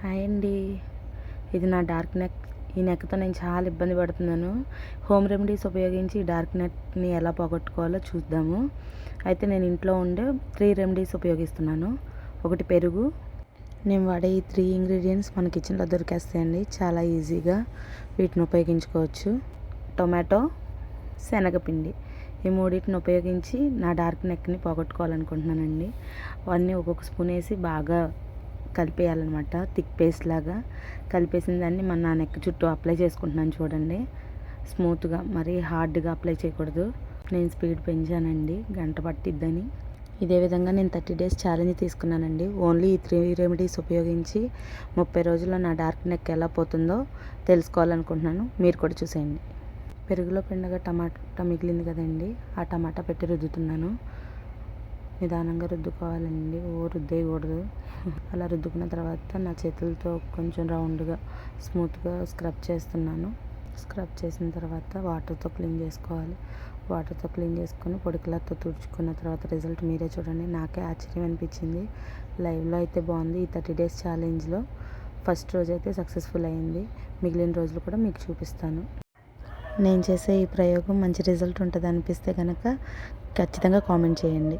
Hi అండి. ఇది నా డార్క్ నెక్. ఈ నెక్తో నేను చాలా ఇబ్బంది పడుతున్నాను. హోమ్ రెమెడీస్ ఉపయోగించి ఈ డార్క్ నెక్ని ఎలా పోగొట్టుకోవాలో చూద్దాము. అయితే నేను ఇంట్లో ఉండే త్రీ రెమెడీస్ ఉపయోగిస్తున్నాను. ఒకటి పెరుగు. నేను వాడే ఈ త్రీ ఇంగ్రీడియంట్స్ మన కిచెన్లో దొరికేస్తాయండి. చాలా ఈజీగా వీటిని ఉపయోగించుకోవచ్చు. టొమాటో శనగపిండి. ఈ మూడింటిని ఉపయోగించి నా డార్క్ నెక్ని పోగొట్టుకోవాలనుకుంటున్నానండి. అవన్నీ ఒక్కొక్క స్పూన్ వేసి బాగా కలిపేయాలన్నమాట థిక్ పేస్ట్ లాగా. కలిపేసిన దాన్ని మన నా నెక్ చుట్టూ అప్లై చేసుకుంటున్నాను చూడండి. స్మూత్గా మరీ హార్డ్గా అప్లై చేయకూడదు. నేను స్పీడ్ పెంచానండి గంట పట్టిద్దని. ఇదే విధంగా నేను థర్టీ డేస్ ఛాలెంజ్ తీసుకున్నానండి. ఓన్లీ ఈ త్రీ రెమెడీస్ ఉపయోగించి ముప్పై రోజుల్లో నా డార్క్ నెక్ ఎలా పోతుందో తెలుసుకోవాలనుకుంటున్నాను. మీరు కూడా చూసేయండి. పెరుగులో పిండగా టమాటా మిగిలింది కదండి ఆ టమాటా పెట్టి రుద్దుతున్నాను. నిదానంగా రుద్దుకోవాలండి. ఓ రుద్దేయకూడదు. అలా రుద్దుకున్న తర్వాత నా చేతులతో కొంచెం రౌండ్గా స్మూత్గా స్క్రబ్ చేస్తున్నాను. స్క్రబ్ చేసిన తర్వాత వాటర్తో క్లీన్ చేసుకోవాలి. వాటర్తో క్లీన్ చేసుకొని పొడికలతో తుడుచుకున్న తర్వాత రిజల్ట్ మీరే చూడండి. నాకే ఆశ్చర్యం అనిపించింది. లైవ్లో అయితే బాగుంది. ఈ థర్టీ డేస్ ఛాలెంజ్లో ఫస్ట్ రోజు అయితే సక్సెస్ఫుల్ అయింది. మిగిలిన రోజులు కూడా మీకు చూపిస్తాను. నేను చేసే ఈ ప్రయోగం మంచి రిజల్ట్ ఉంటుంది అనిపిస్తే కనుక ఖచ్చితంగా కామెంట్ చేయండి.